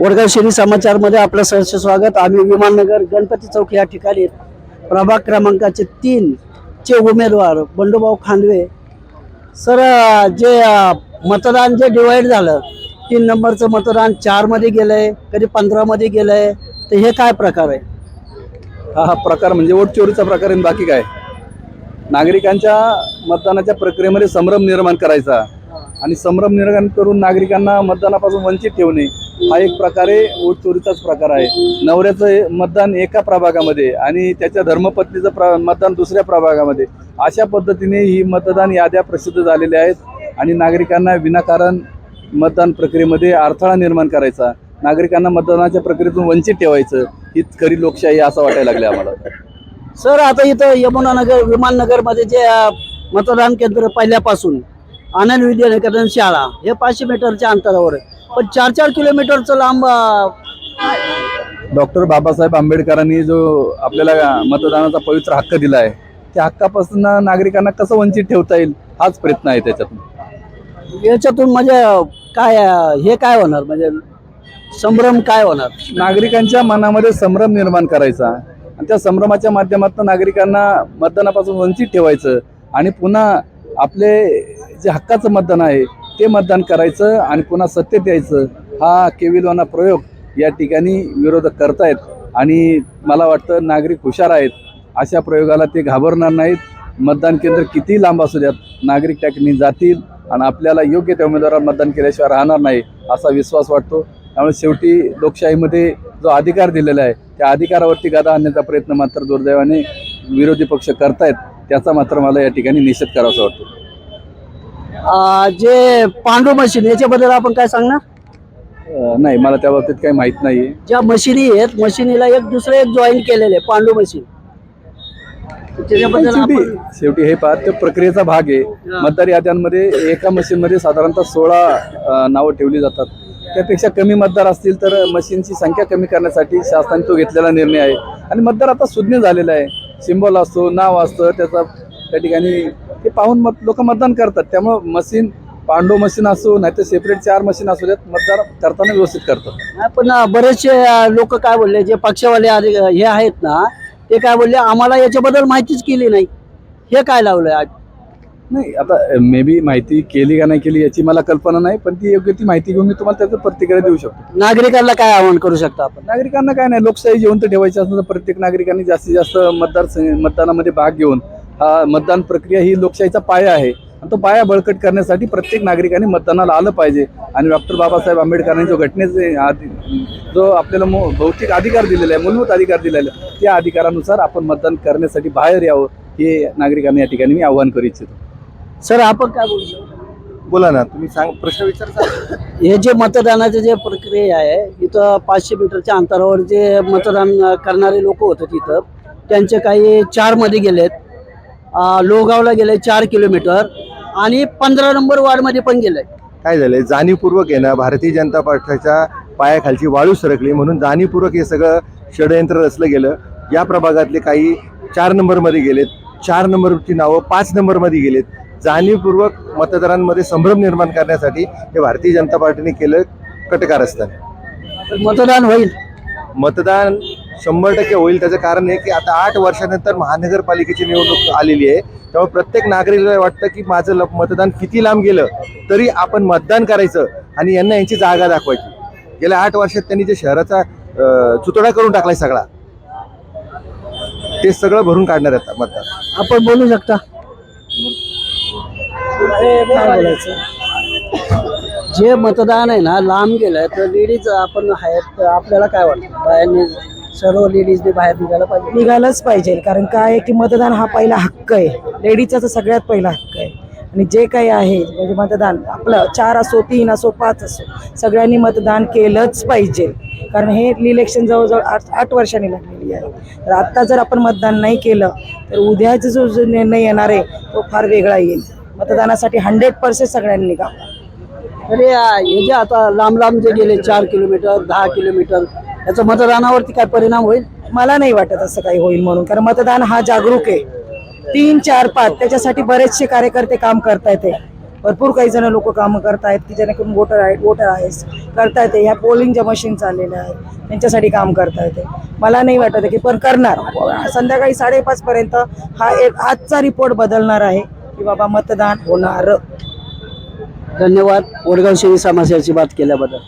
वडगाव शनी समाचारमध्ये आपलं सहर्ष स्वागत. आम्ही विमाननगर गणपती चौक या ठिकाणी प्रभाग क्रमांकाचे तीन चे उमेदवार बंडूभाऊ खांदवे सर जे मतदान जे डिवाईड झालं तीन नंबरचं मतदान चारमध्ये गेलंय कधी पंधरामध्ये गेलंय तर हे काय प्रकार आहे? हा हा प्रकार म्हणजे वोट चोरीचा प्रकार आहे बाकी काय? नागरिकांच्या मतदानाच्या प्रक्रियेमध्ये संभ्रम निर्माण करायचा. आणि संभ्रम निर्माण करून नागरिकांना मतदानापासून वंचित ठेवणे हा एक प्रकारे वोट चोरीचाच प्रकार आहे. नवऱ्याचं मतदान एका प्रभागामध्ये आणि त्याच्या धर्मपत्नीचं प्र मतदान दुसऱ्या प्रभागामध्ये अशा पद्धतीने ही मतदान याद्या प्रसिद्ध झालेल्या आहेत आणि नागरिकांना विनाकारण मतदान प्रक्रियेमध्ये अडथळा निर्माण करायचा. नागरिकांना मतदानाच्या प्रक्रियेतून वंचित ठेवायचं हीच खरी लोकशाही असं वाटायला लागले आम्हाला. सर आता इथं यमुनानगर विमाननगरमध्ये जे मतदान केंद्र पहिल्यापासून आनंद विद्यानिकेतन शाळा हे पाचशे मीटरच्या अंतरावर आहे. पण चार चार किलोमीटरचं लांब डॉक्टर बाबासाहेब आंबेडकरांनी जो आपल्याला मतदानाचा पवित्र हक्क दिला आहे त्या हक्कापासून नागरिकांना कसं वंचित ठेवता येईल हाच प्रयत्न आहे त्याच्यातून. याच्यातून म्हणजे काय हे काय होणार? म्हणजे संभ्रम काय होणार? नागरिकांच्या मनामध्ये संभ्रम निर्माण करायचा आणि त्या संभ्रमाच्या माध्यमातून नागरिकांना मतदानापासून वंचित ठेवायचं आणि पुन्हा आपले जे हक्काचं मतदान आहे ते मतदान करायचं आणि पुन्हा सत्तेत यायचं हा केविलवाना प्रयोग या ठिकाणी विरोधक करतायत. आणि मला वाटतं नागरिक हुशार आहेत अशा प्रयोगाला ते घाबरणार नाहीत. मतदान केंद्र किती लांब असू द्यात नागरिक त्या ठिकाणी जातील आणि आपल्याला योग्य त्या उमेदवाराला मतदान केल्याशिवाय राहणार नाही असा विश्वास वाटतो. त्यामुळे शेवटी लोकशाहीमध्ये जो अधिकार दिलेला आहे त्या अधिकारावरती गदा आणण्याचा प्रयत्न मात्र दुर्दैवाने विरोधी पक्ष करतायत. त्याचा मात्र मला या ठिकाणी निषेध करावासा वाटतो. जे पांडू मशीन याच्याबद्दल आपण काय सांगणार? नाही मला त्या बाबतीत काही माहीत नाही ज्या मशिनी आहेत मशिनीला एक दुसरं एक जॉईन केलेले पांडू मशीन. शेवटी हे पहा तो प्रक्रियेचा भाग आहे. मतदार याद्यांमध्ये एका मशीनमध्ये साधारणतः सोळा नावं ठेवली जातात. त्यापेक्षा कमी मतदार असतील तर मशीनची संख्या कमी करण्यासाठी शासनाने तो घेतलेला निर्णय आहे. आणि मतदार आता सुज्ञ झालेला आहे. सिम्बॉल असतो नाव असतं त्याचा त्या ठिकाणी ते पाहून मत लोक मतदान करतात. त्यामुळं मशीन पांडो मशीन असो नाही तर सेपरेट चार मशीन असू देत मतदार करताना व्यवस्थित करतात. पण बरेचसे लोक काय बोलले जे पक्षवाले हे आहेत ना ते काय बोलले आम्हाला याच्याबद्दल माहितीच केली नाही. हे काय लावलंय आज? नाही आता मे बी माहिती केली का नाही केली याची मला कल्पना नाही पण ती योग्य ती माहिती घेऊन मी तुम्हाला त्याचं प्रतिक्रिया देऊ शकतो. नागरिकांना काय आवाहन करू शकता आपण? नागरिकांना काय नाही लोकशाही जिवंत ठेवायची असेल तर प्रत्येक नागरिकांनी जास्तीत जास्त मतदार मतदानामध्ये भाग घेऊन हा मतदान प्रक्रिया ही लोकशाहीचा पाया आहे. आणि तो पाया बळकट करण्यासाठी प्रत्येक नागरिकांनी मतदानाला आलं पाहिजे. आणि डॉक्टर बाबासाहेब आंबेडकरांनी जो घटनेचे आधी जो आपल्याला मो- भौतिक अधिकार दिलेला आहे मूलभूत अधिकार दिलेला आहे त्या अधिकारानुसार आपण मतदान करण्यासाठी बाहेर यावं हे नागरिकांना या ठिकाणी मी आवाहन करू इच्छितो. सर आपण काय बोलू शकतो? बोला ना तुम्ही सांग प्रश्न विचारता हे जे मतदानाचे जे प्रक्रिया आहे इथं पाचशे मीटरच्या अंतरावर जे मतदान करणारे लोक होते तिथं त्यांचे काही चारमध्ये गेलेत. अं, लोहगावला गेले चार किलोमीटर आणि पंधरा नंबर वार्डमध्ये पण गेले. काय झालंय? जाणीवपूर्वक आहे ना भारतीय जनता पक्षाच्या पायाखालची वाळू सरकली म्हणून जाणीवपूर्वक हे सगळं षडयंत्र रचलं गेलं. या प्रभागातले काही चार नंबरमध्ये गेलेत चार नंबरची नावं पाच नंबरमध्ये गेलेत. जाणीवपूर्वक मतदारांमध्ये संभ्रम निर्माण करण्यासाठी हे भारतीय जनता पार्टीने केलं कटकार असताना मतदान होईल. मतदान शंभर टक्के होईल. त्याचं कारण आहे की आता आठ वर्षानंतर महानगरपालिकेची निवडणूक आलेली आहे. त्यामुळे प्रत्येक नागरिकाला वाटतं की माझं ल- मतदान किती लांब गेलं तरी आपण मतदान करायचं आणि यांना यांची जागा दाखवायची. गेल्या आठ वर्षात त्यांनी जे शहराचा चुतडा करून टाकलाय सगळा ते सगळं भरून काढणार आहेत मतदान. आपण बोलू शकता. काय बोलायचं? जे मतदान आहे ना लांब गेलंय तर लेडीज आपण आहेत तर आपल्याला काय वाटतं? बायांनी सर्व लेडीजने बाहेर निघायला पाहिजे. निघालंच पाहिजे कारण काय आहे की मतदान हा पहिला हक्क आहे. लेडीजचा तर सगळ्यात पहिला हक्क आहे. आणि जे काही आहे म्हणजे मतदान आपलं चार असो तीन असो पाच असो सगळ्यांनी मतदान केलंच पाहिजे. कारण हे इलेक्शन जवळजवळ आठ आठ वर्षांनी लागलेली आहे. तर आत्ता जर आपण मतदान नाही केलं तर उद्याचा जो जो निर्णय येणार आहे तो फार वेगळा येईल. मतदानासाठी हंड्रेड पर्सेंट सगळ्यांनी काम अरे हे जे आता लांब लांब जे गेले चार किलोमीटर दहा किलोमीटर याचा मतदानावरती काय परिणाम होईल? मला नाही वाटत असं काही होईल म्हणून कारण मतदान हा जागरूक आहे. तीन चार पाच त्याच्यासाठी बरेचसे कार्यकर्ते काम करतायत भरपूर काही जण लोक कामं करतायत की जेणेकरून वोटर आहेत वोटर आहेस करतायत ह्या पोलिंगच्या मशीन चाललेल्या आहेत त्यांच्यासाठी काम करतायत मला नाही वाटत की पण करणार. संध्याकाळी साडेपाचपर्यंत हा एक आजचा रिपोर्ट बदलणार आहे. की बाबा मतदान होणार. धन्यवाद. वडगाव शेवी समाजाची बात केल्याबद्दल.